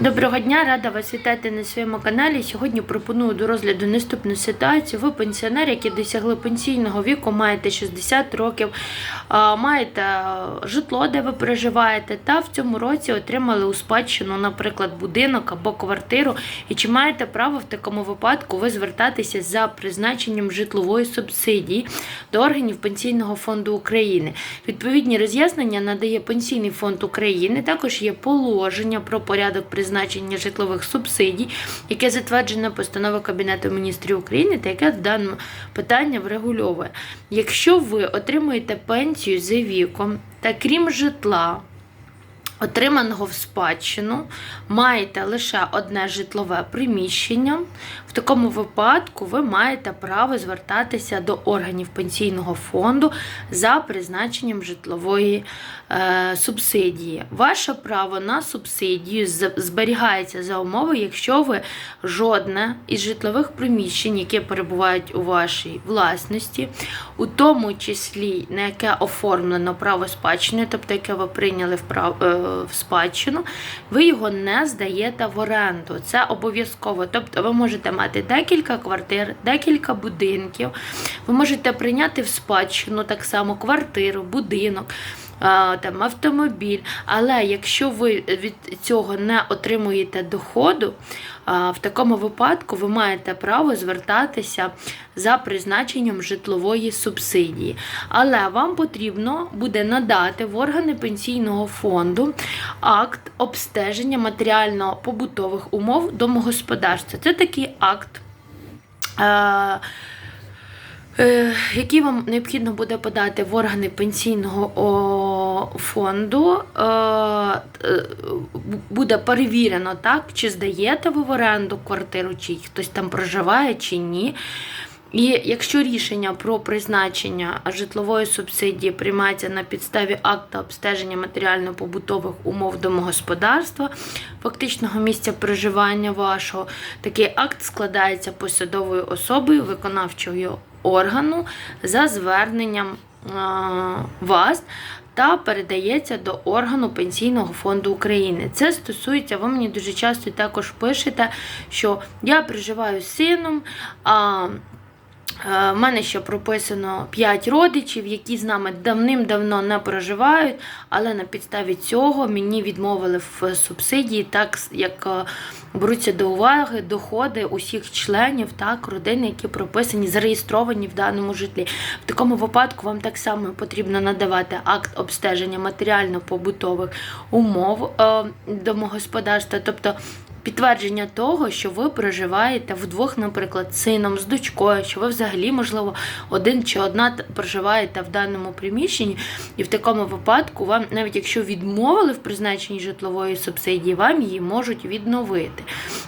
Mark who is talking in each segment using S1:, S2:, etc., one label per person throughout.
S1: Доброго дня, рада вас вітати на своєму каналі. Сьогодні пропоную до розгляду наступну ситуацію. Ви пенсіонер, які досягли пенсійного віку, маєте 60 років, маєте житло, де ви проживаєте, та в цьому році отримали у спадщину, наприклад, будинок або квартиру. І чи маєте право в такому випадку ви звертатися за призначенням житлової субсидії до органів Пенсійного фонду України? Відповідні роз'яснення надає Пенсійний фонд України. Також є положення про порядок призначення житлових субсидій, яке затверджено постановою Кабінету міністрів України та яке в даному питання врегульовує. Якщо ви отримуєте пенсію за віком та крім житла, отриманого в спадщину, маєте лише одне житлове приміщення. В такому випадку ви маєте право звертатися до органів пенсійного фонду за призначенням житлової е, субсидії. Ваше право на субсидію зберігається за умови, якщо ви жодне із житлових приміщень, які перебувають у вашій власності, у тому числі на яке оформлено право спадщини, тобто яке ви прийняли в, прав... в спадщину, ви його не здаєте в оренду. Це обов'язково. Тобто ви можете мати декілька квартир, декілька будинків. Ви можете прийняти в спадщину так само квартиру, будинок. Там автомобіль, але якщо ви від цього не отримуєте доходу, в такому випадку ви маєте право звертатися за призначенням житлової субсидії. Але вам потрібно буде надати в органи пенсійного фонду акт обстеження матеріально-побутових умов домогосподарства. Це такий акт. е, Який вам необхідно буде подати в органи пенсійного о, фонду, е, е, буде перевірено, так, чи здаєте ви в оренду квартиру, чи хтось там проживає, чи ні. І якщо рішення про призначення житлової субсидії приймається на підставі акта обстеження матеріально-побутових умов домогосподарства, фактичного місця проживання вашого, такий акт складається посадовою особою виконавчого органу за зверненням е, вас. Та передається до органу Пенсійного фонду України. Це стосується, ви мені дуже часто також пишете, що я проживаю з сином, а В мене ще прописано 5 родичів, які з нами давним-давно не проживають, але на підставі цього мені відмовили в субсидії, так як е, беруться до уваги доходи усіх членів так, родини, які прописані, зареєстровані в даному житлі. В такому випадку вам так само потрібно надавати акт обстеження матеріально-побутових умов е, домогосподарства. тобто підтвердження того, що ви проживаєте вдвох, наприклад, з сином, з дочкою, що ви взагалі, можливо, один чи одна проживаєте в даному приміщенні, і в такому випадку вам, навіть якщо відмовили в призначенні житлової субсидії, вам її можуть відновити.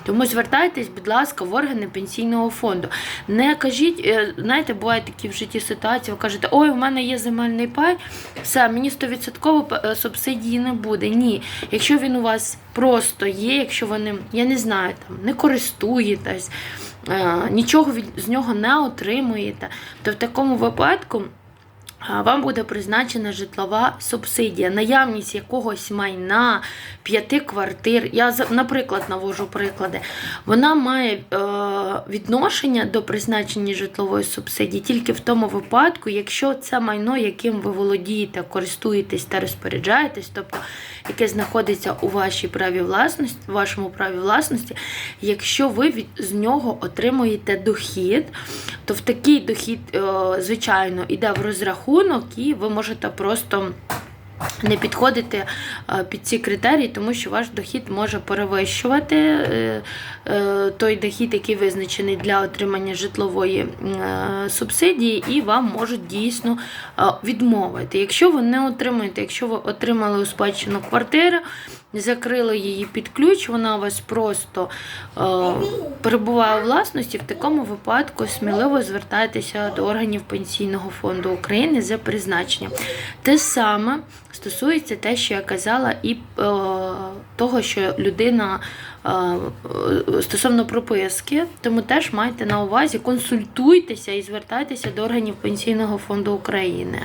S1: Тому звертайтесь, будь ласка, в органи пенсійного фонду. Не кажіть, е, знаєте, бувають такі в житті ситуації, ви кажете, ой, у мене є земельний пай, все, мені 100% е, субсидії не буде. Ні. Якщо він у вас просто є, якщо ви ним, я не знаю, там не користуєтесь, е, нічого від, з нього не отримуєте, то в такому випадку. Вам буде призначена житлова субсидія, наявність якогось майна, п'яти квартир. Я наприклад навожу приклади. Вона має е, відношення до призначення житлової субсидії тільки в тому випадку, якщо це майно, яким ви володієте, користуєтесь та розпоряджаєтесь, тобто яке знаходиться у вашій праві власності, вашому праві власності, якщо ви від з нього отримуєте дохід, то в такий дохід, е, звичайно, йде в розрахунок, і ви можете просто. Не підходити е, під ці критерії, тому що ваш дохід може перевищувати е, той дохід, який визначений для отримання житлової субсидії, і вам можуть дійсно відмовити. Якщо ви не отримаєте, якщо ви отримали у спадщину квартиру, закрили її під ключ, вона у вас просто е, перебуває у власності, в такому випадку сміливо звертайтеся до органів Пенсійного фонду України за призначенням. Те саме стосується те, що я казала, і е, того, що людина е, стосовно прописки, тому теж майте на увазі, консультуйтеся і звертайтеся до органів Пенсійного фонду України.